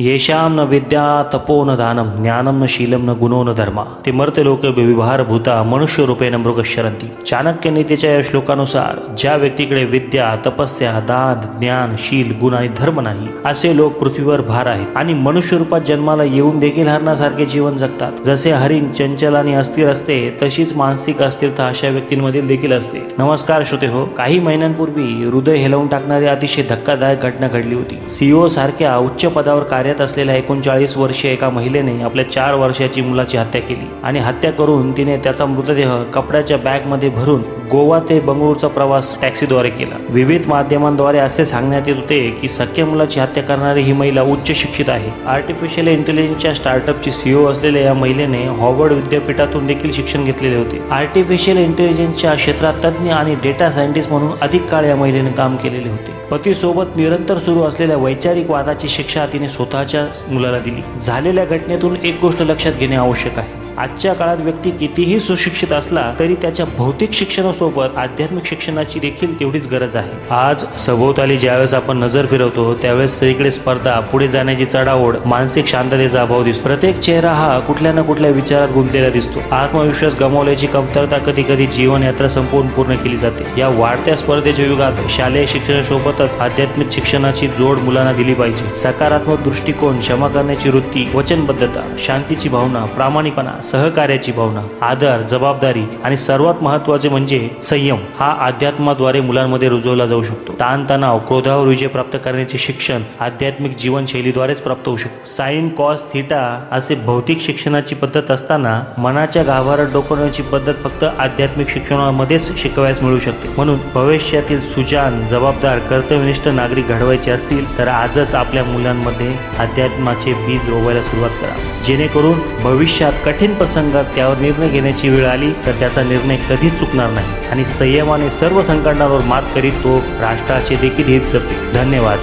येशाम न विद्या तपो न दानम ज्ञानम न शीलम न गुणो न धर्मा। ते मर्ते लोक विभार भूता मनुष्य नमृग शरंती चाणक्य नीतीच्या या श्लोकानुसार ज्या व्यक्तीकडे विद्या तपस्या दान ज्ञान शील गुण आणि धर्म नाही असे लोक पृथ्वीवर भार आहेत आणि मनुष्य रूपात जन्माला येऊन देखील हरणासारखे जीवन जगतात। जसे हरिण चंचल आणि अस्थिर असते तशीच मानसिक अस्थिरता अशा व्यक्तींमधील देखील असते। नमस्कार श्रोते हो काही महिन्यांपूर्वी हृदय हेलवून टाकणारी अतिशय धक्कादायक घटना घडली होती। सीओ सारख्या उच्च पदावर कार्य कार्यरत असलेल्या एकोणचाळीस वर्षीय एका महिलेने आपल्या चार वर्षाची मुलाची हत्या केली आणि हत्या करून तिने त्याचा मृतदेह कपड्याच्या बॅगमध्ये भरून गोवा ते बंगळूरचा प्रवास टॅक्सीद्वारे केला. विविध माध्यमांद्वारे असे सांगण्यात येत होते की सख्या मुलाची हत्या करणारी ही महिला उच्च शिक्षित आहे. आर्टिफिशियल इंटेलिजन्सच्या स्टार्टअपची सीईओ असलेल्या या महिलेने हॉवर्ड विद्यापीठातून देखील शिक्षण घेतलेले होते. आर्टिफिशियल इंटेलिजन्सच्या क्षेत्रात तज्ज्ञ आणि डेटा सायंटिस्ट म्हणून अधिक काळ या महिलेने काम केलेले होते. पतीसोबत निरंतर सुरू असलेल्या वैचारिक वादाची शिक्षा तिने स्वतःच्या मुलाला दिली. झालेल्या घटनेतून एक गोष्ट लक्षात घेणे आवश्यक आहे. आजच्या काळात व्यक्ती कितीही सुशिक्षित असला तरी त्याच्या भौतिक शिक्षणासोबत आध्यात्मिक शिक्षणाची देखील तेवढीच गरज आहे. आज सभोवताली ज्यावेळेस आपण नजर फिरवतो त्यावेळेस सगळीकडे स्पर्धा पुढे जाण्याची चढाओढ मानसिक शांततेचा अभाव दिसतो. प्रत्येक चेहरा हा कुठल्या ना कुठल्या विचारात गुंतलेला दिसतो. आत्मविश्वास गमावल्याची कमतरता कधी कधी जीवन यात्रा संपवून पूर्ण केली जाते. या वाढत्या स्पर्धेच्या युगात शालेय शिक्षणासोबतच आध्यात्मिक शिक्षणाची जोड मुलांना दिली पाहिजे. सकारात्मक दृष्टिकोन क्षमा करण्याची वृत्ती वचनबद्धता शांतीची भावना प्रामाणिकपणा सहकार्याची भावना आदर जबाबदारी आणि सर्वात महत्त्वाचे म्हणजे संयम हा अध्यात्माद्वारे मुलांमध्ये रुजवला जाऊ शकतो. ताणतणाव क्रोधावर विजय प्राप्त करण्याचे शिक्षण आध्यात्मिक जीवनशैलीद्वारेच प्राप्त होऊ शकतो. साईन कॉस थिटा असे भौतिक शिक्षणाची पद्धत असताना मनाच्या गाभारात डोकवण्याची पद्धत फक्त आध्यात्मिक शिक्षणामध्येच शिकवायच मिळू शकते. म्हणून भविष्यातील सुजान जबाबदार कर्तव्यनिष्ठ नागरिक घडवायचे असतील तर आजच आपल्या मुलांमध्ये अध्यात्माचे बीज रोवायला सुरुवात करा. जेणेकरून भविष्यात कठीण कठीण प्रसंगात त्यावर निर्णय घेण्याची वेळ आली तर त्याचा निर्णय कधीच चुकणार नाही. आणि संयमाने सर्व संकटांवर मात करीत तो राष्ट्राचे देखील हित जपते धन्यवाद.